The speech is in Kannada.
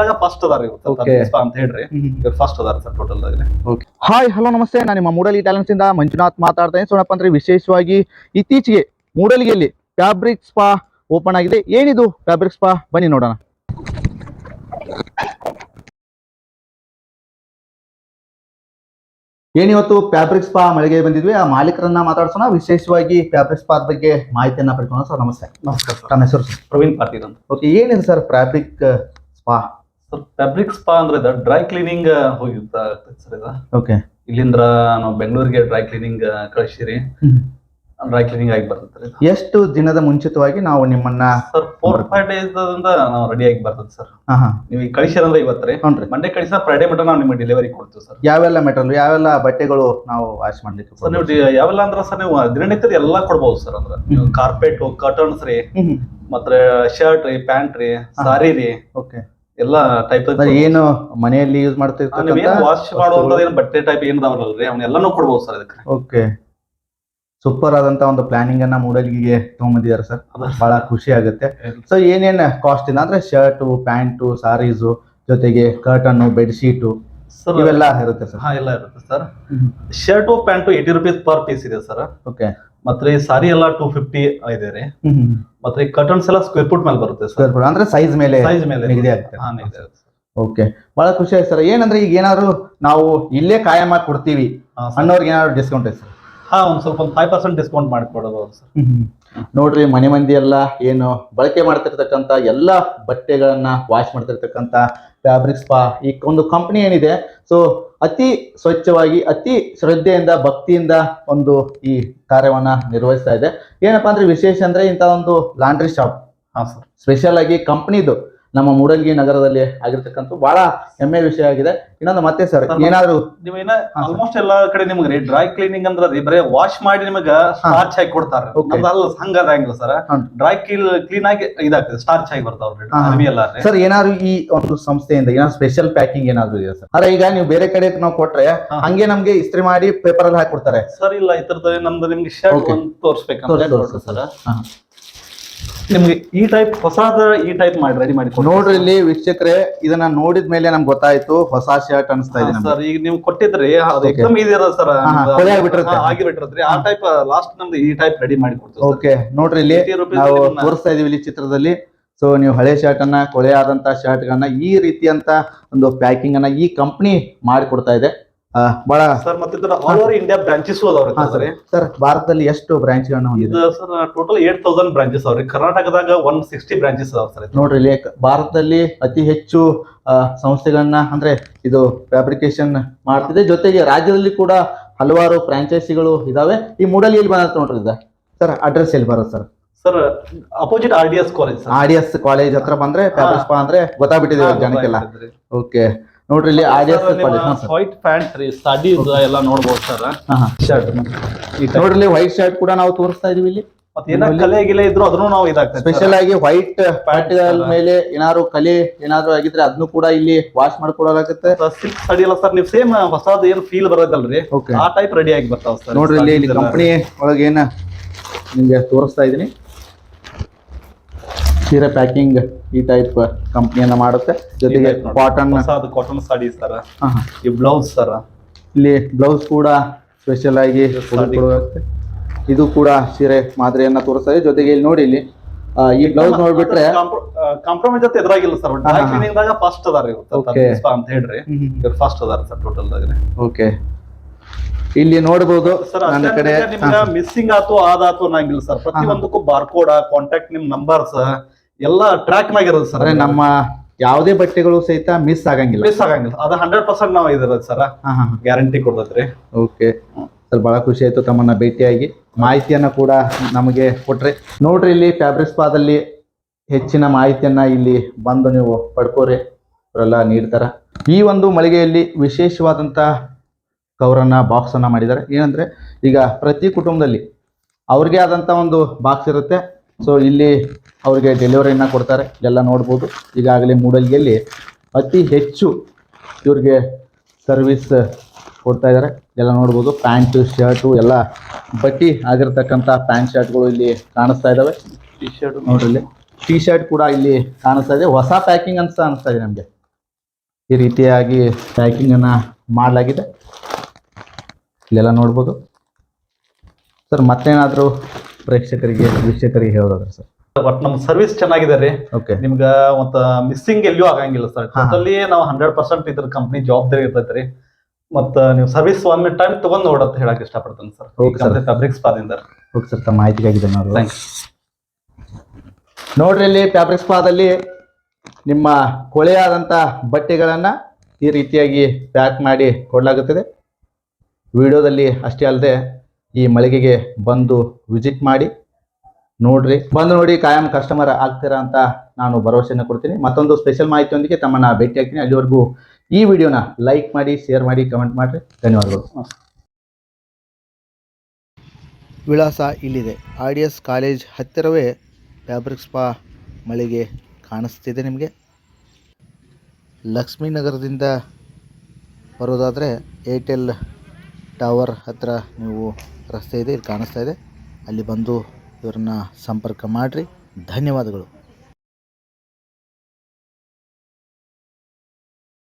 ದಾಗ ಫಸ್ಟ್ ಅದಾರ ಅಂತ ಹೇಳ್ರಿ. ಫಸ್ಟ್ ಅದಾರ ಸರ್ ಟೋಟಲ್ ಹಾಯ್ ಹಲೋ ನಮಸ್ತೆ. ನಾನು ನಿಮ್ಮ ಮೂಡಲಿ ಟ್ಯಾಲೆಂಟ್ಸ್ ಇಂದ ಮಂಜುನಾಥ್ ಮಾತಾಡ್ತೇನೆ ಇದ್ದೀನಿ. ಸೋಣಪ್ಪ ಅಂದ್ರೆ ವಿಶೇಷವಾಗಿ ಇತ್ತೀಚೆಗೆ ಮೂಡಲಿಗೆಯಲ್ಲಿ ಫ್ಯಾಬ್ರಿಕ್ ಸ್ಪಾ ಓಪನ್ ಆಗಿದೆ. ಏನಿದು ಫ್ಯಾಬ್ರಿಕ್ ಸ್ಪಾ ಬನ್ನಿ ನೋಡೋಣ. ಏನಿವತ್ತು ಫ್ಯಾಬ್ರಿಕ್ ಸ್ಪಾ ಮಳಿಗೆ ಬಂದಿದ್ವಿ? ಆ ಮಾಲೀಕರನ್ನ ಮಾತಾಡ್ಸೋಣ. ವಿಶೇಷವಾಗಿ ಫ್ಯಾಬ್ರಿಕ್ ಸ್ಪಾ ಬಗ್ಗೆ ಮಾಹಿತಿಯನ್ನ ಪಡ್ಕೊಳ್ಳೋಣ ಸರ್. ನಮಸ್ತೆ. ನಮಸ್ಕಾರ ಸರ್. ತಮ್ಮ ಹೆಸರು ಸರ್? ಪ್ರವೀಣ್ ಪಾಟೀಲ್ ಅಂತ. ಓಕೆ ಏನಿದೆ sir fabric spa sir fabric spa ಅಂದ್ರೆ ಇದು ಡ್ರೈ ಕ್ಲೀನಿಂಗ್ ಹೋಗಿತ್ತ ಸರ್ ಇದು? ಓಕೆ ಇಲ್ಲಿಂದ ನಾವು ಬೆಂಗಳೂರಿಗೆ ಡ್ರೈ ಕ್ಲೀನಿಂಗ್ ಕಳಿಸಿರಿ. ಡ್ರೈ ಕ್ಲೀನಿಂಗ್ ಆಗಿ ಬರ್ತದೆ ಎಷ್ಟು ದಿನದ ಮುಂಚಿತವಾಗಿ ನಾವು ನಿಮ್ಮನ್ನ ಸರ್ ಫೋರ್ ಫೈವ್ ಡೇಸ್ ನಾವು ರೆಡಿ ಆಗಿ ಬರ್ತದೆ ಸರ್. ನೀವು ಈಗ ಕಳಿಸಿರಂದ್ರೆ ಇವತ್ತು. ರೀ ಹ್ಞೂ ಮಂಡೇ ಕಳಿಸ ಫ್ರೈಡೇ ಮಟ್ಟ ನಾವು ನಿಮಗೆ ಡೆಲಿವರಿ ಕೊಡ್ತೀವಿ ಸರ್. ಯಾವೆಲ್ಲ ಮೆಟಲ್ ಯಾವೆಲ್ಲ ಬಟ್ಟೆಗಳು ನಾವು ವಾಶ್ ಮಾಡ್ಲಿಕ್ಕೆ ಸರ್ ನೀವು ಯಾವೆಲ್ಲ ಅಂದ್ರೆ ಸರ್ ನೀವು ದಿನನಿತ್ಯದ ಎಲ್ಲಾ ಕೊಡ್ಬೋದು ಸರ್ ಅಂದ್ರೆ. ನೀವು ಕಾರ್ಪೆಟ್ ಕರ್ಟನ್ಸ್ ರೀ ಮತ್ತೆ ಶರ್ಟ್ ರೀ ಪ್ಯಾಂಟ್ ರೀ ಸಾರಿ ರೀ. ಓಕೆ ಎಲ್ಲಾ ಟೈಪ್ ಏನು ಮನೆಯಲ್ಲಿ ಯೂಸ್ ಮಾಡ್ತಿರ್ತಾರೆ ವಾಶ್ ಮಾಡುವಂತ ಏನ್ ಬಟ್ಟೆ ಟೈಪ್ ಏನು ಅವನ್ನೆಲ್ಲಾನು ಕೊಡ್ಬೋದು ಸರ್ ಅದಕ್ಕೆ ಓಕೆ. ಸೂಪರ್ ಆದಂತ ಒಂದು ಪ್ಲಾನಿಂಗ್ ಅನ್ನ ಮೂಡಲ್ಗಿಗೆ ತಗೊಂಬಂದಿದ್ದಾರೆ ಸರ್. ಬಹಳ ಖುಷಿ ಆಗುತ್ತೆ. ಸೊ ಏನೇನ್ ಕಾಸ್ಟ್ ಇಲ್ಲ ಅಂದ್ರೆ ಶರ್ಟು ಪ್ಯಾಂಟು ಸಾರೀಸು ಜೊತೆಗೆ ಕರ್ಟನ್ ಬೆಡ್ಶೀಟು ಸರ್ ಇವೆಲ್ಲ ಇರುತ್ತೆ ಸರ್. ಹಾ ಎಲ್ಲ ಇರುತ್ತೆ sir. Shirt pant eighty rupees per piece ಇದೆ ಸರ್. ಓಕೆ ಮತ್ತೆ ಸಾರಿ ಎಲ್ಲ ಟೂ ಫಿಫ್ಟಿ ಇದೆ ರೀ. ಮತ್ತೆ ಈ ಕರ್ಟನ್ಸ್ ಎಲ್ಲ ಸ್ಕ್ವೇರ್ ಫುಟ್ ಮೇಲೆ ಬರುತ್ತೆ ಸ್ಕ್ವೇರ್ ಫುಟ್ ಅಂದ್ರೆ ಸೈಜ್ ಮೇಲೆ ಸೈಜ್ ಮೇಲೆ. ನಿಗದಿ ಆಗುತ್ತೆ. ಹಾ, ನಿಗದಿ ಆಗುತ್ತೆ sir. ಓಕೆ ಬಹಳ ಖುಷಿ ಆಯ್ತು ಸರ್ ಏನಂದ್ರೆ ಈಗ ಏನಾದ್ರು ನಾವು ಇಲ್ಲೇ ಕಾಯಂ ಕಾಯಮಾಗಿ ಕೊಡ್ತೀವಿ. ಅನ್ನೋರ್ಗೆ ಏನಾದ್ರು ಡಿಸ್ಕೌಂಟ್ ಐತೆ ಸರ್ ಹಾ ಒಂದ್ ಸ್ವಲ್ಪ ಒಂದು ಫೈವ್ ಪರ್ಸೆಂಟ್ ಡಿಸ್ಕೌಂಟ್ ಮಾಡಿಕೊಡಬಹುದು ಸರ್ ನೋಡ್ರಿ ಮನೆ ಮಂದಿ ಎಲ್ಲ ಏನು ಬಳಕೆ ಮಾಡ್ತಿರ್ತಕ್ಕಂಥ ಎಲ್ಲ ಬಟ್ಟೆಗಳನ್ನ ವಾಶ್ ಮಾಡ್ತಿರ್ತಕ್ಕಂಥ ಫ್ಯಾಬ್ರಿಕ್ ಸ್ಪಾ ಈ ಒಂದು ಕಂಪನಿ ಏನಿದೆ. ಸೊ ಅತಿ ಸ್ವಚ್ಛವಾಗಿ, ಅತಿ ಶ್ರದ್ಧೆಯಿಂದ, ಭಕ್ತಿಯಿಂದ ಒಂದು ಈ ಕಾರ್ಯವನ್ನ ನಿರ್ವಹಿಸ್ತಾ ಇದೆ. ಏನಪ್ಪಾ ಅಂದ್ರೆ ವಿಶೇಷ ಅಂದ್ರೆ ಇಂಥ ಒಂದು ಲಾಂಡ್ರಿ ಶಾಪ್ ಹಾ ಸರ್ ಸ್ಪೆಷಲ್ ಆಗಿ ಕಂಪನಿದು ನಮ್ಮ ಮೂಡಲ್ಗಿ ನಗರದಲ್ಲಿ ಆಗಿರ್ತಕ್ಕಂಥ ಬಹಳ ಹೆಮ್ಮೆ ವಿಷಯ ಆಗಿದೆ. ಇನ್ನೊಂದು ಮತ್ತೆ ಸರ್ ಏನಾದ್ರು ನೀವು ಏನ ಆಲ್ಮೋಸ್ಟ್ ಎಲ್ಲಾ ಕಡೆ ನಿಮ್ಗೆ ರೀ ಡ್ರೈ ಕ್ಲೀನಿಂಗ್ ಅಂದ್ರೆ ರೀ ಬರೇ ವಾಶ್ ಮಾಡಿ ನಿಮಗೆ ಸ್ಟಾರ್ಚ್ ಹಾಕಿ ಕೊಡ್ತಾರ. ಅಲ್ಲ ಹಂಗ ಅದಂಗಿಲ್ಲ ಸರ್. ಡ್ರೈ ಕ್ಲೀನ್ ಕ್ಲೀನ್ ಆಗಿ ಇದಾಗ್ತದೆ ಸ್ಟಾರ್ಚ್ ಆಗಿ ಬರ್ತಾವ್ರಿ. ಅರ್ವಿ ಎಲ್ಲ ಸರ್ ಏನಾದ್ರು ಈ ಒಂದು ಸಂಸ್ಥೆಯಿಂದ ಏನಾದ್ರು ಸ್ಪೆಷಲ್ ಪ್ಯಾಕಿಂಗ್ ಏನಾದ್ರು ಇದೆ ಸರ್? ಅರೆ ಈಗ ನೀವು ಬೇರೆ ಕಡೆ ನಾವು ಕೊಟ್ರೆ. ಹಂಗೆ ನಮ್ಗೆ ಇಸ್ತ್ರಿ ಮಾಡಿ ಪೇಪರ್ ಅಲ್ಲಿ ಹಾಕಿ ಕೊಡ್ತಾರೆ ಸರ್ ಇಲ್ಲ ಇತರದ ನಮ್ದು ನಿಮ್ಗೆ ಶರ್ಟ್. ಒಂದ್ ತೋರ್ಸ್ಬೇಕಂತ ಸರ್. ನಿಮ್ಗೆ ಈ ಟೈಪ್ ಹೊಸಾದ ಈ ಟೈಪ್ ಮಾಡಿ ರೆಡಿ ಮಾಡಿ. ನೋಡ್ರಿ ಇಲ್ಲಿ ವೀಕ್ಷಕರೇ ಇದನ್ನ ನೋಡಿದ ಮೇಲೆ ನಮ್ಗೆ ಗೊತ್ತಾಯ್ತು ಹೊಸ ಶರ್ಟ್ ಅನಿಸ್ತಾ ಇದೆ ಸರ್ ಈಗ ನೀವು ಕೊಟ್ಟಿದ್ರಿ ಅದು. ಎಕ್ದಮ್ ಇರೋದು ಸರ್ ಆಗಿಬಿಟ್ಟಿರತ್ರಿ. ಆ ಟೈಪ್ ಲಾಸ್ಟ್ ನಮ್ದು ಈ ಟೈಪ್ ರೆಡಿ ಮಾಡಿ ಕೊಡ್ತೀವಿ ಓಕೆ ನೋಡ್ರಿ ಇಲ್ಲಿ ನಾವು ತೋರಿಸ್ತಾ ಇದೀವಿ ಇಲ್ಲಿ ಚಿತ್ರದಲ್ಲಿ. ಸೊ ನೀವು ಹಳೆ ಶರ್ಟ್ ಅನ್ನ ಕೊಳೆ ಆದಂತ ಶರ್ಟ್ ಗಳನ್ನ ಈ ರೀತಿಯಂತ ಒಂದು ಪ್ಯಾಕಿಂಗ್ ಅನ್ನ ಈ ಕಂಪನಿ ಮಾಡಿಕೊಡ್ತಾ ಇದೆ. ಬಹಳ ಸರ್ ಮತ್ತೆ ಆಲ್ ಓವರ್ ಇಂಡಿಯಾ ಬ್ರಾಂಚಸ್ ಅದಾವ್ರಿ ಹಾ ಸರ್. ಸರ್ ಭಾರತದಲ್ಲಿ ಎಷ್ಟು ಬ್ರಾಂಚ್ ಗಳನ್ನ ಹೊಂದಿದೆ? ಇದು sir total eight thousand branches ಅವ್ರಿ. ಕರ್ನಾಟಕದಾಗ ಒನ್ ಸಿಕ್ಸ್ಟಿ ಬ್ರಾಂಚಸ್ ಅದಾವ ಸರ್. ನೋಡ್ರಿ ಭಾರತದಲ್ಲಿ ಅತಿ ಹೆಚ್ಚು ಸಂಸ್ಥೆಗಳನ್ನ ಅಂದ್ರೆ ಇದು ಫ್ಯಾಬ್ರಿಕೇಶನ್ ಮಾಡ್ತಿದೆ. ಜೊತೆಗೆ ರಾಜ್ಯದಲ್ಲಿ ಕೂಡ ಹಲವಾರು ಫ್ರಾಂಚೈಸಿಗಳು ಇದಾವೆ. ಈ ಮೂಡಲಿ ಎಲ್ಲಿ ಬಂದ ನೋಡ್ರಿ ಇದೆ? ಸರ್ ಅಡ್ರೆಸ್ ಎಲ್ಲಿ ಬರುತ್ತೆ sir? Sir opposite R D S college R D S college ಹತ್ರ ಬಂದ್ರೆ ಅಂದ್ರೆ ಗೊತ್ತಾಗ್ಬಿಟ್ಟಿದೆ ಜನಕ್ಕೆಲ್ಲ. ಓಕೆ ನೋಡ್ರಿ ಇಲ್ಲಿ ಆರ್ ಎಸ್ ವೈಟ್ ಪ್ಯಾಂಟ್ ರೀ ಸ್ಟಡೀಸ್ ಎಲ್ಲ ನೋಡ್ಬೋದು ಸರ್. ಶರ್ಟ್ ನೋಡ್ರಿ ಇಲ್ಲಿ ವೈಟ್ ಶರ್ಟ್ ಕೂಡ ನಾವು ತೋರಿಸ್ತಾ ಇದೀವಿ ಇಲ್ಲಿ. ಕಲೆ ಗಿಲೆ ಇದ್ರು ಅದನ್ನು ನಾವು ಇದಾಗ್ತದೆ ಸ್ಪೆಷಲ್ ಆಗಿ ವೈಟ್ ಪ್ಯಾಂಟ್ ಮೇಲೆ ಏನಾದ್ರು ಕಲೆ ಏನಾದ್ರು ಆಗಿದ್ರೆ ಅದನ್ನು ಕೂಡ ಇಲ್ಲಿ ವಾಶ್ ಮಾಡ್ಕೊಡಲಾಗುತ್ತೆ. ಸಿಲ್ಕ್ ಸ್ಟಡಿ ಎಲ್ಲ ಸರ್ ನೀವು ಸೇಮ್ ಹೊಸದು ಏನು ಫೀಲ್ ಬರೋದಲ್ರಿ ಆ ಟೈಪ್ ರೆಡಿ ಆಗಿ ಬರ್ತಾವ ಸರ್ ನೋಡ್ರಿ ಇಲ್ಲಿ ಇಲ್ಲಿ ಕಂಪನಿ ಒಳಗೆ ಏನ ನಿಮ್ಗೆ ತೋರಿಸ್ತಾ ಇದೀನಿ. ಸೀರೆ ಪ್ಯಾಕಿಂಗ್ ಈ ಟೈಪ್ ಕಂಪ್ನಿಯನ್ನ ಮಾಡುತ್ತೆ. ಜೊತೆಗೆ ಕಾಟನ್ ಕಾಟನ್ ಸಾಡಿ ಸರ್ ಈ ಬ್ಲೌಸ್ ಸರ್. ಇಲ್ಲಿ ಬ್ಲೌಸ್ ಕೂಡ ಸ್ಪೆಷಲ್ ಆಗಿ. ಇದು ಕೂಡ ಸೀರೆ ಮಾದರಿಯನ್ನ ತೋರಿಸ್ತಾ ಇದೆ ಜೊತೆಗೆ ಇಲ್ಲಿ ನೋಡಿ ಇಲ್ಲಿ ಈ ಬ್ಲೌಸ್ ನೋಡ್ಬಿಟ್ರೆ ಕಾಂಪ್ರಮೈಸ್ ಅಂತ ಎದುರಾಗಿಲ್ಲ ಸರ್ ಹಾ, ಡ್ರೈ ಹಾ. ಕ್ಲೀನಿಂಗ್ ದಾಗ ಫಸ್ಟ್ ಅದಾರ ಅಂತ ಹೇಳ್ರಿ. ಇವ್ರು ಫಸ್ಟ್ ಅದಾರ ಸರ್ ಟೋಟಲ್ ದಾಗ ಓಕೆ ಇಲ್ಲಿ ನೋಡಬಹುದು ನನ್ನ ಕಡೆ ನಿಮ್ಗೆ ಮಿಸ್ಸಿಂಗ್ ಆತು ಆದಾತು ಅನ್ನಂಗಿಲ್ಲ ಸರ್. ಪ್ರತಿಯೊಂದಕ್ಕೂ ಬಾರ್ಕೋಡ್ ಕಾಂಟ್ಯಾಕ್ಟ್ ನಿಮ್ ನಂಬರ್ಸ್ ಎಲ್ಲ ಟ್ರ್ಯಾಕ್ ನಾಗ ಇರೋದು ಸರ್ ಅಂದ್ರೆ ನಮ್ಮ ಯಾವುದೇ ಬಟ್ಟೆಗಳು ಸಹಿತ ಮಿಸ್ ಆಗಂಗಿಲ್ಲ. ಮಿಸ್ ಆಗಂಗಿಲ್ಲ. ಅದು ಹಂಡ್ರೆಡ್ ಪರ್ಸೆಂಟ್ ನಾವು ಇದಿರೋದು ಸರ್. ಹಾ ಹಾ ಗ್ಯಾರಂಟಿ ಕೊಡ್ತೈತ್ರಿ ಓಕೆ ಸರ್ ಬಹಳ ಖುಷಿ ಆಯ್ತು ತಮ್ಮನ್ನ ಭೇಟಿಯಾಗಿ. ಮಾಹಿತಿಯನ್ನ ಕೂಡ ನಮಗೆ ಕೊಟ್ರಿ. ನೋಡ್ರಿ ಇಲ್ಲಿ ಫ್ಯಾಬ್ರಿಕ್ ಸ್ಪಾದಲ್ಲಿ ಹೆಚ್ಚಿನ ಮಾಹಿತಿಯನ್ನ ಇಲ್ಲಿ ಬಂದು ನೀವು ಪಡ್ಕೋರಿ. ಅವರೆಲ್ಲ ನೀಡ್ತಾರ. ಈ ಒಂದು ಮಳಿಗೆಯಲ್ಲಿ ವಿಶೇಷವಾದಂತ ಕವರನ್ನ ಬಾಕ್ಸ್ ಅನ್ನ ಮಾಡಿದ್ದಾರೆ. ಏನಂದ್ರೆ ಈಗ ಪ್ರತಿ ಕುಟುಂಬದಲ್ಲಿ ಅವ್ರಿಗೆ ಆದಂತ ಒಂದು ಬಾಕ್ಸ್ ಇರುತ್ತೆ. ಸೊ ಇಲ್ಲಿ ಅವ್ರಿಗೆ ಡೆಲಿವರಿಯನ್ನು ಕೊಡ್ತಾರೆ ಎಲ್ಲ ನೋಡ್ಬೋದು. ಈಗಾಗಲೇ ಮೂಡಲ್ಗಿಯಲ್ಲಿ ಅತಿ ಹೆಚ್ಚು ಇವ್ರಿಗೆ ಸರ್ವಿಸ್ ಕೊಡ್ತಾ ಇದ್ದಾರೆ ಎಲ್ಲ ನೋಡ್ಬೋದು. ಪ್ಯಾಂಟು ಶರ್ಟು ಎಲ್ಲ ಬಟ್ಟಿ ಆಗಿರ್ತಕ್ಕಂಥ ಪ್ಯಾಂಟ್ ಶರ್ಟ್ಗಳು ಇಲ್ಲಿ ಕಾಣಿಸ್ತಾ ಇದ್ದಾವೆ ಟಿ ಶರ್ಟ್ ನೋಡ್ರಿ ಇಲ್ಲಿ. ಟಿ ಶರ್ಟ್ ಕೂಡ ಇಲ್ಲಿ ಕಾಣಿಸ್ತಾ ಇದೆ. ಹೊಸ ಪ್ಯಾಕಿಂಗ್ ಅಂತ ಅನಿಸ್ತಾ ಇದೆ ನಮಗೆ. ಈ ರೀತಿಯಾಗಿ ಪ್ಯಾಕಿಂಗನ್ನು ಮಾಡಲಾಗಿದೆ. ಇಲ್ಲೆಲ್ಲ ನೋಡ್ಬೋದು. ಸರ್ ಮತ್ತೇನಾದರೂ ಪ್ರೇಕ್ಷಕರಿಗೆ ವೀಕ್ಷಕರಿಗೆ ಹೇಳೋದಾದ್ರೆ ಸರ್? ಬಟ್ ನಮ್ ಸರ್ವಿಸ್ ಚೆನ್ನಾಗಿದೆ ರೀ. ಓಕೆ ನಿಮ್ಗ ಮತ್ತ ಮಿಸ್ಸಿಂಗ್ ಎಲ್ಲೂ ಆಗಂಗಿಲ್ಲ ಸರ್ ಅಲ್ಲಿ ಟೋಟಲಿ ನಾವು ಹಂಡ್ರೆಡ್ ಪರ್ಸೆಂಟ್ ಇದ್ರ ಕಂಪ್ನಿ ಜವಾಬ್ದಾರಿ ಇರ್ತೈತ್ರಿ. ಮತ್ತ ನೀವು ಸರ್ವಿಸ್ ಒನ್ ಟೈಮ್ ತಗೊಂಡ್ ನೋಡತ್ ಹೇಳಕ್ ಇಷ್ಟಪಡ್ತೇನೆ ಸರ್ Okay, sir. ಫ್ಯಾಬ್ರಿಕ್ಸ್ ಪಾದಿಂದ ಓಕೆ ಸರ್ ತಮ್ಮ ಮಾಹಿತಿಗಾಗಿದೆ ಥ್ಯಾಂಕ್ ನೋಡ್ರಿ ಇಲ್ಲಿ ಫ್ಯಾಬ್ರಿಕ್ ಸ್ಪಾದಲ್ಲಿ ನಿಮ್ಮ ಕೊಳೆಯಾದಂತ ಬಟ್ಟೆಗಳನ್ನು ಈ ರೀತಿಯಾಗಿ ಪ್ಯಾಕ್ ಮಾಡಿ ಕೊಡಲಾಗುತ್ತದೆ. ವಿಡಿಯೋದಲ್ಲಿ ಅಷ್ಟೇ ಅಲ್ಲದೆ ಈ ಮಳಿಗೆಗೆ ಬಂದು ವಿಸಿಟ್ ಮಾಡಿ. ನೋಡ್ರಿ. ಬಂದು ನೋಡಿ ಕಾಯಂ ಕಸ್ಟಮರ್ ಆಗ್ತೀರಾ ಅಂತ ನಾನು ಭರವಸೆಯನ್ನು ಕೊಡ್ತೀನಿ. ಮತ್ತೊಂದು ಸ್ಪೆಷಲ್ ಮಾಹಿತಿಯೊಂದಿಗೆ ತಮ್ಮನ್ನ ಭೇಟಿ ಆಗ್ತೀನಿ. ಅಲ್ಲಿವರೆಗೂ ಈ ವಿಡಿಯೋನ ಲೈಕ್ ಮಾಡಿ ಶೇರ್ ಮಾಡಿ ಕಮೆಂಟ್ ಮಾಡಿರಿ. ಧನ್ಯವಾದಗಳು. ವಿಳಾಸ ಇಲ್ಲಿದೆ. ಆರ್ ಡಿ ಕಾಲೇಜ್ ಹತ್ತಿರವೇ ಫ್ಯಾಬ್ರಿಕ್ ಸ್ಪಾ ಮಳಿಗೆ ಕಾಣಿಸ್ತಿದೆ ನಿಮಗೆ. ಲಕ್ಷ್ಮೀನಗರದಿಂದ ಬರೋದಾದರೆ ಏರ್ಟೆಲ್ ಟವರ್ ಹತ್ತಿರ ನೀವು ರಸ್ತೆ ಇದೆ, ಇಲ್ಲಿ ಕಾಣಿಸ್ತಾ ಇದೆ. ಅಲ್ಲಿ ಬಂದು ಇವ್ರನ್ನ ಸಂಪರ್ಕ ಮಾಡಿರಿ. ಧನ್ಯವಾದಗಳು.